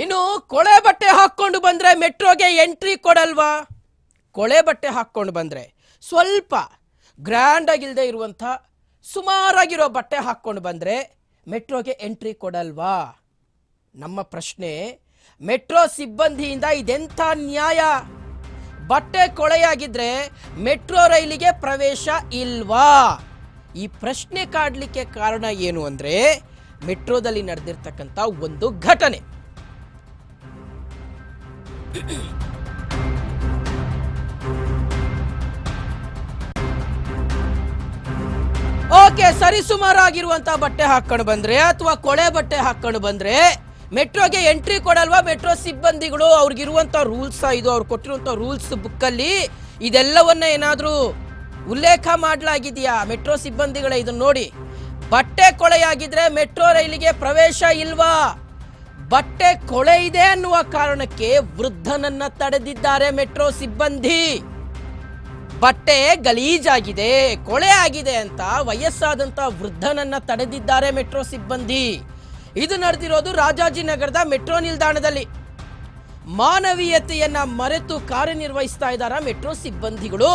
ಇನ್ನು ಕೊಳೆ ಬಟ್ಟೆ ಹಾಕ್ಕೊಂಡು ಬಂದರೆ ಮೆಟ್ರೋಗೆ ಎಂಟ್ರಿ ಕೊಡಲ್ವಾ? ಕೊಳೆ ಬಟ್ಟೆ ಹಾಕ್ಕೊಂಡು ಬಂದರೆ ಸ್ವಲ್ಪ ಗ್ರ್ಯಾಂಡ್ ಆಗಿಲ್ಲದೆ ಇರುವಂಥ ಸುಮಾರಾಗಿರೋ ಬಟ್ಟೆ ಹಾಕ್ಕೊಂಡು ಬಂದರೆ ಮೆಟ್ರೋಗೆ ಎಂಟ್ರಿ ಕೊಡಲ್ವಾ? ನಮ್ಮ ಪ್ರಶ್ನೆ, ಮೆಟ್ರೋ ಸಿಬ್ಬಂದಿಯಿಂದ ಇದೆಂಥ ನ್ಯಾಯ? ಬಟ್ಟೆ ಕೊಳೆಯಾಗಿದ್ರೆ ಮೆಟ್ರೋ ರೈಲಿಗೆ ಪ್ರವೇಶ ಇಲ್ವಾ? ಈ ಪ್ರಶ್ನೆ ಕಾಡಲಿಕ್ಕೆ ಕಾರಣ ಏನು ಅಂದರೆ ಮೆಟ್ರೋದಲ್ಲಿ ನಡೆದಿರ್ತಕ್ಕಂಥ ಒಂದು ಘಟನೆ. ಓಕೆ ಸರಿಸುಮಾರಾಗಿರುವಂತ ಬಟ್ಟೆ ಹಾಕೊಂಡು ಬಂದ್ರೆ ಅಥವಾ ಕೊಳೆ ಬಟ್ಟೆ ಹಾಕೊಂಡು ಬಂದ್ರೆ ಮೆಟ್ರೋಗೆ ಎಂಟ್ರಿ ಕೊಡಲ್ವಾ? ಮೆಟ್ರೋ ಸಿಬ್ಬಂದಿಗಳು ಅವ್ರಿಗಿರುವಂತ ರೂಲ್ಸ್ ಇದು, ಅವ್ರು ಕೊಟ್ಟಿರುವಂತ ರೂಲ್ಸ್ ಬುಕ್ಕಲ್ಲಿ ಇದೆಲ್ಲವನ್ನ ಏನಾದರೂ ಉಲ್ಲೇಖ ಮಾಡಲಾಗಿದೆಯಾ? ಮೆಟ್ರೋ ಸಿಬ್ಬಂದಿಗಳೇ, ಇದನ್ನ ನೋಡಿ. ಬಟ್ಟೆ ಕೊಳೆಯಾಗಿದ್ರೆ ಮೆಟ್ರೋ ರೈಲಿಗೆ ಪ್ರವೇಶ ಇಲ್ವಾ? ಬಟ್ಟೆ ಕೊಳೆ ಇದೆ ಅನ್ನುವ ಕಾರಣಕ್ಕೆ ವೃದ್ಧನನ್ನ ತಡೆದಿದ್ದಾರೆ ಮೆಟ್ರೋ ಸಿಬ್ಬಂದಿ. ಬಟ್ಟೆ ಗಲೀಜಾಗಿದೆ, ಕೊಳೆ ಆಗಿದೆ ಅಂತ ವಯಸ್ಸಾದಂತ ವೃದ್ಧನನ್ನ ತಡೆದಿದ್ದಾರೆ ಮೆಟ್ರೋ ಸಿಬ್ಬಂದಿ. ಇದು ನಡೆದಿರೋದು ರಾಜಾಜಿನಗರದ ಮೆಟ್ರೋ ನಿಲ್ದಾಣದಲ್ಲಿ. ಮಾನವೀಯತೆಯನ್ನ ಮರೆತು ಕಾರ್ಯನಿರ್ವಹಿಸ್ತಾ ಇದ್ದಾರ ಮೆಟ್ರೋ ಸಿಬ್ಬಂದಿಗಳು.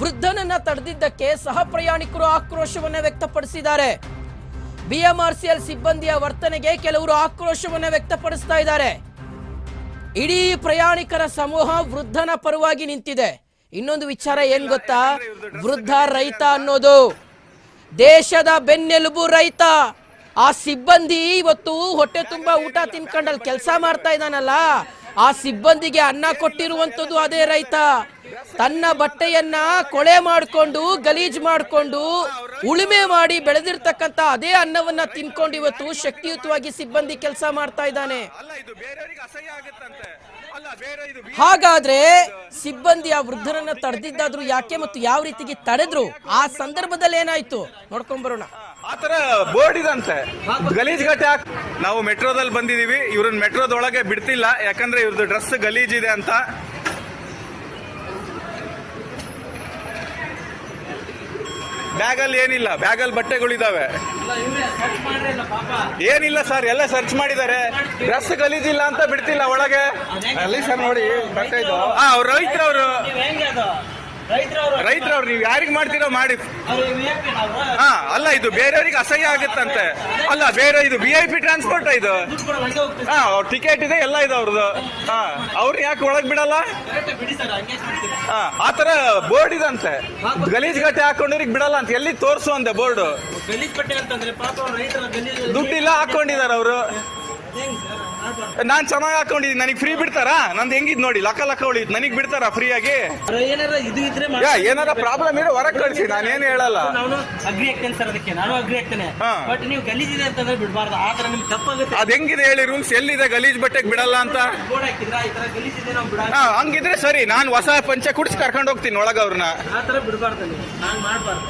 ವೃದ್ಧನನ್ನ ತಡೆದಿದ್ದಕ್ಕೆ ಸಹ ಪ್ರಯಾಣಿಕರು ಆಕ್ರೋಶವನ್ನ ವ್ಯಕ್ತಪಡಿಸಿದ್ದಾರೆ. ಬಿಎಂಆರ್ಸಿಎಲ್ ಸಿಬ್ಬಂದಿಯ ವರ್ತನೆಗೆ ಕೆಲವರು ಆಕ್ರೋಶವನ್ನು ವ್ಯಕ್ತಪಡಿಸ್ತಾ ಇದ್ದಾರೆ. ಇಡೀ ಪ್ರಯಾಣಿಕರ ಸಮೂಹ ವೃದ್ಧನ ಪರವಾಗಿ ನಿಂತಿದೆ. ಇನ್ನೊಂದು ವಿಚಾರ ಏನ್ ಗೊತ್ತಾ? ವೃದ್ಧ ರೈತ ಅನ್ನೋದು. ದೇಶದ ಬೆನ್ನೆಲುಬು ರೈತ. ಆ ಸಿಬ್ಬಂದಿ ಇವತ್ತು ಹೊಟ್ಟೆ ತುಂಬಾ ಊಟ ತಿನ್ಕೊಂಡಲ್ಲಿ ಕೆಲಸ ಮಾಡ್ತಾ ಇದ್ದಾನಲ್ಲ. ಆ ಸಿಬ್ಬಂದಿಗೆ ಅನ್ನ ಕೊಟ್ಟಿರುವಂತದ್ದು ಅದೇ ರೈತ. ತನ್ನ ಬಟ್ಟೆಯನ್ನ ಕೊಳೆ ಮಾಡಿಕೊಂಡು ಗಲೀಜ್ ಮಾಡಿಕೊಂಡು ಉಳುಮೆ ಮಾಡಿ ಬೆಳೆದಿರ್ತಕ್ಕಂತ ಅದೇ ಅನ್ನವನ್ನ ತಿನ್ಕೊಂಡು ಇವತ್ತು ಶಕ್ತಿಯುತವಾಗಿ ಸಿಬ್ಬಂದಿ ಕೆಲಸ ಮಾಡ್ತಾ ಇದ್ದಾನೆ. ಹಾಗಾದ್ರೆ ಸಿಬ್ಬಂದಿ ಆ ವೃದ್ಧರನ್ನ ತಡೆದಿದ್ದಾದ್ರು ಯಾಕೆ ಮತ್ತು ಯಾವ ರೀತಿಗೆ ತಡೆದ್ರು? ಆ ಸಂದರ್ಭದಲ್ಲಿ ಏನಾಯ್ತು? ನೋಡ್ಕೊಂಡ್ ಬರೋಣ. ಆತರ ಬೋರ್ಡ್ ಇದಂತೆ. ಗಲೀಜ್ ಗಟ್ಟೆ ಹಾಕ್ ನಾವು ಮೆಟ್ರೋದಲ್ಲಿ ಬಂದಿದೀವಿ ಇವ್ರನ್ನ ಮೆಟ್ರೋದೊಳಗೆ ಬಿಡ್ತಿಲ್ಲ. ಯಾಕಂದ್ರೆ ಇವ್ರದ್ದು ಡ್ರೆಸ್ ಗಲೀಜ್ ಇದೆ ಅಂತ. ಬ್ಯಾಗಲ್ಲಿ ಏನಿಲ್ಲ ಬ್ಯಾಗಲ್ಲಿ ಬಟ್ಟೆಗಳಿದಾವೆ. ಏನಿಲ್ಲ ಸರ್ ಎಲ್ಲ ಸರ್ಚ್ ಮಾಡಿದ್ದಾರೆ. ಡ್ರೆಸ್ ಗಲೀಜಿಲ್ಲ ಅಂತ ಬಿಡ್ತಿಲ್ಲ ಒಳಗೆ. ಅಲ್ಲಿ ಸರ್ ನೋಡಿ ಬಟ್ಟೆ ಇದು ಹಾ ಅವ್ರು ರೈತರವ್ರು ರೈತರವ್ರು ನೀವು ಯಾರಿಗೆ ಮಾಡ್ತೀರೋ ಮಾಡಿ. ಹಾ ಅಲ್ಲ ಇದು ಬೇರೆಯವರಿಗೆ ಅಸಹ್ಯ ಆಗುತ್ತಂತೆ. ಅಲ್ಲ ಬೇರೆ ಇದು ವಿ ಐ ಪಿ ಟ್ರಾನ್ಸ್ಪೋರ್ಟ್ ಇದು? ಹಾ ಅವ್ರ ಟಿಕೆಟ್ ಇದೆ ಎಲ್ಲ ಇದೆ ಅವ್ರದ್ದು ಹಾ ಅವ್ರು ಯಾಕೆ ಒಳಗ್ ಬಿಡಲ್ಲ? ಹಾ ಆತರ ಬೋರ್ಡ್ ಇದಂತೆ. ಗಲೀಜ್ ಗಟ್ಟೆ ಹಾಕೊಂಡಿರಿಗೆ ಬಿಡಲ್ಲ ಅಂತ ಎಲ್ಲಿ ತೋರ್ಸು ಅಂದೆ ಬೋರ್ಡ್? ದುಡ್ಡಿಲ್ಲ ಹಾಕೊಂಡಿದ್ದಾರೆ ಅವರು. ನಾನ್ ಚೆನ್ನಾಗಿ ಹಾಕೊಂಡಿದ್ದೀನಿ ನನಗೆ ಫ್ರೀ ಬಿಡ್ತಾರಾ? ನಂದು ಹೆಂಗಿದ್ ನೋಡಿ ಲಕ್ಕ ಲಕ್ಕ ಉಳಿದ್ ನನಗೆ ಬಿಡ್ತಾರಾ ಫ್ರೀ ಆಗಿ? ಏನಾರ ಇದ್ರೆ ಪ್ರಾಬ್ಲಮ್ ಇರೋ ಹೊರಗ್ ಕಳ್ಸಿ ನಾನೇನು ಹೇಳಲ್ಲ. ನಾನು ಅಗ್ರಿ ಆಗ್ತೇನೆ ಸರ್ ಅದಕ್ಕೆ. ನಾನು ಅಗ್ರಿ ಆಗ್ತೇನೆ. ಬಟ್ ನೀವು ಗಲೀಜ್ ಇದೆ ಅಂತಂದ್ರೆ ಬಿಡಬಾರ್ದು. ಆ ತರ ನಿಮ್ಗೆ ತಪ್ಪಾಗುತ್ತೆ. ಅದ್ ಹೆಂಗಿದೆ ಹೇಳಿ ರೂಮ್ಸ್ ಎಲ್ಲಿದೆ? ಗಲೀಜ್ ಬಟ್ಟೆಗೆ ಬಿಡಲ್ಲ ಅಂತ? ಹಂಗಿದ್ರೆ ಸರಿ ನಾನ್ ಹೊಸ ಪಂಚೆ ಕುಡಿಸಿ ಕರ್ಕೊಂಡು ಹೋಗ್ತೀನಿ ಒಳಗೆ ಅವ್ರನ್ನ ಆ ತರ ಬಿಡಬಾರ್ದು ನಾನು ಮಾಡ್ಬಾರ್ದು.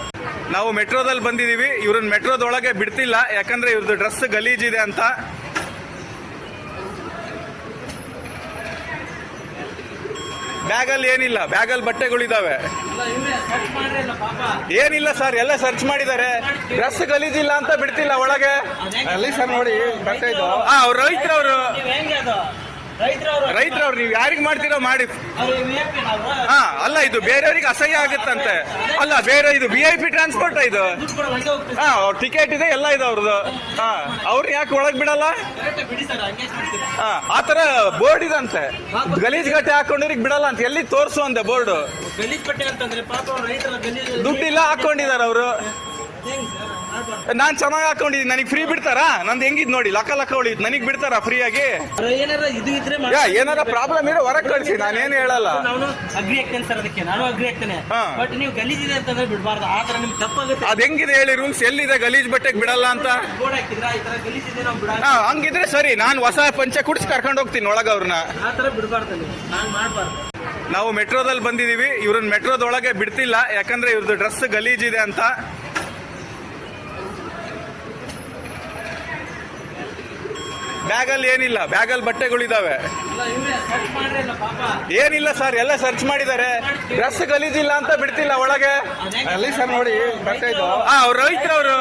ನಾವು ಮೆಟ್ರೋದಲ್ಲಿ ಬಂದಿದೀವಿ. ಇವ್ರನ್ನ ಮೆಟ್ರೋದೊಳಗೆ ಬಿಡ್ತಿಲ್ಲ. ಯಾಕಂದ್ರೆ ಇವ್ರದ್ದು ಡ್ರೆಸ್ ಗಲೀಜ್ ಇದೆ ಅಂತ. ಬ್ಯಾಗಲ್ಲಿ ಏನಿಲ್ಲ ಬ್ಯಾಗಲ್ಲಿ ಬಟ್ಟೆಗಳಿದಾವೆ. ಏನಿಲ್ಲ ಸರ್ ಎಲ್ಲ ಸರ್ಚ್ ಮಾಡಿದ್ದಾರೆ. ಡ್ರೆಸ್ ಗಲೀಜಿಲ್ಲ ಅಂತ ಬಿಡ್ತಿಲ್ಲ ಒಳಗೆ. ಅಲ್ಲಿ ಸರ್ ನೋಡಿ ಬಟ್ಟೆ ಇದು ಹಾ ಅವ್ರು ರೈತರವ್ರು ರೈತರವ್ರು ನೀವು ಯಾರಿಗೆ ಮಾಡ್ತೀರೋ ಮಾಡಿ. ಹಾ ಅಲ್ಲ ಇದು ಬೇರೆಯವ್ರಿಗೆ ಅಸಹ್ಯ ಆಗುತ್ತಂತೆ. ಅಲ್ಲ ಬೇರೆ ಇದು ವಿ ಐ ಪಿ ಟ್ರಾನ್ಸ್ಪೋರ್ಟ್ ಇದು? ಹಾ ಅವ್ರ ಟಿಕೆಟ್ ಇದೆ ಎಲ್ಲ ಇದೆ ಅವ್ರದ್ದು ಹಾ ಅವ್ರು ಯಾಕೆ ಒಳಗೆ ಬಿಡಲ್ಲ? ಹಾ ಆತರ ಬೋರ್ಡ್ ಇದಂತೆ. ಗಲೀಜ್ ಗಟ್ಟೆ ಹಾಕೊಂಡಿರಿಗೆ ಬಿಡಲ್ಲ ಅಂತ ಎಲ್ಲಿ ತೋರಿಸು ಅಂದೆ ಬೋರ್ಡ್. ದುಡ್ಡಿಲ್ಲ ಹಾಕೊಂಡಿದ್ದಾರೆ ಅವರು. ನಾನ್ ಚೆನ್ನಾಗಿ ಹಾಕೊಂಡಿದ್ದೀನಿ. ನನಗೆ ಫ್ರೀ ಬಿಡ್ತಾರಾ? ನಂದು ಹೆಂಗಿದ್ ನೋಡಿ ಲಕ್ಕ ಲಕ್ಕ ಉಳಿದ್ ನನಗೆ ಬಿಡ್ತಾರಾ ಫ್ರೀ ಆಗಿ ಏನಾರ ಇದು ಇದ್ರೆ ಮಾಡ್- ಯಾ ಏನಾರ ಪ್ರಾಬ್ಲಮ್ ಇರೋ ಹೊರಗೆ ಕಳ್ಸಿ ನಾನೇನು ಹೇಳಲ್ಲ. ನಾನು ಅಗ್ರಿ ಆಗ್ತೇನೆ ಸರ್ ಅದಕ್ಕೆ. ನಾನು ಅಗ್ರಿ ಆಗ್ತೇನೆ. ಹಾ. ಬಟ್ ನೀವು ಗಲೀಜ್ ಇದೆ ಅಂತಂದ್ರೆ ಬಿಡಬಾರ್ದು. ಆ ತರ ನಿಮ್ಗೆ ತಪ್ಪಾಗುತ್ತೆ. ಅದ್ ಹೆಂಗಿದೆ ಹೇಳಿ ರೂಲ್ಸ್ ಎಲ್ಲಿದೆ ಗಲೀಜ್ ಬಟ್ಟೆಗೆ ಬಿಡಲ್ಲ ಅಂತ? ಬೋರ್ಡ್ ಹಾಕಿದ್ರ ಈ ತರ ಗಲೀಜ್ ಇದೆ ನಾವು ಬಿಡ ಹಾ ಹಂಗಿದ್ರೆ ಸರಿ ನಾನ್ ಹೊಸ ಪಂಚೆ ಕುಡಿಸಿ ಕರ್ಕೊಂಡು ಹೋಗ್ತೀನಿ ಒಳಗ ಅವ್ರನ್ನ ಆ ತರ ಬಿಡಬಾರ್ದು ನೀವು. ನಾನು ಮಾಡ್ಬಾರ್ದು. ನಾವು ಮೆಟ್ರೋದಲ್ಲಿ ಬಂದಿದೀವಿ. ಇವ್ರನ್ನ ಮೆಟ್ರೋದೊಳಗೆ ಬಿಡ್ತಿಲ್ಲ. ಯಾಕಂದ್ರೆ ಇವ್ರದ್ದು ಡ್ರೆಸ್ ಗಲೀಜ್ ಇದೆ ಅಂತ. ಬ್ಯಾಗಲ್ಲಿ ಏನಿಲ್ಲ ಬ್ಯಾಗಲ್ಲಿ ಬಟ್ಟೆಗಳಿದಾವೆ. ಏನಿಲ್ಲ ಸರ್ ಎಲ್ಲ ಸರ್ಚ್ ಮಾಡಿದ್ದಾರೆ. ಡ್ರೆಸ್ ಗಲೀಜಿಲ್ಲ ಅಂತ ಬಿಡ್ತಿಲ್ಲ ಒಳಗೆ. ಅಲ್ಲಿ ಸರ್ ನೋಡಿ ಬಟ್ಟೆ ಇದು ಹಾ ರೈತರವರು ರೈತರವ್ರು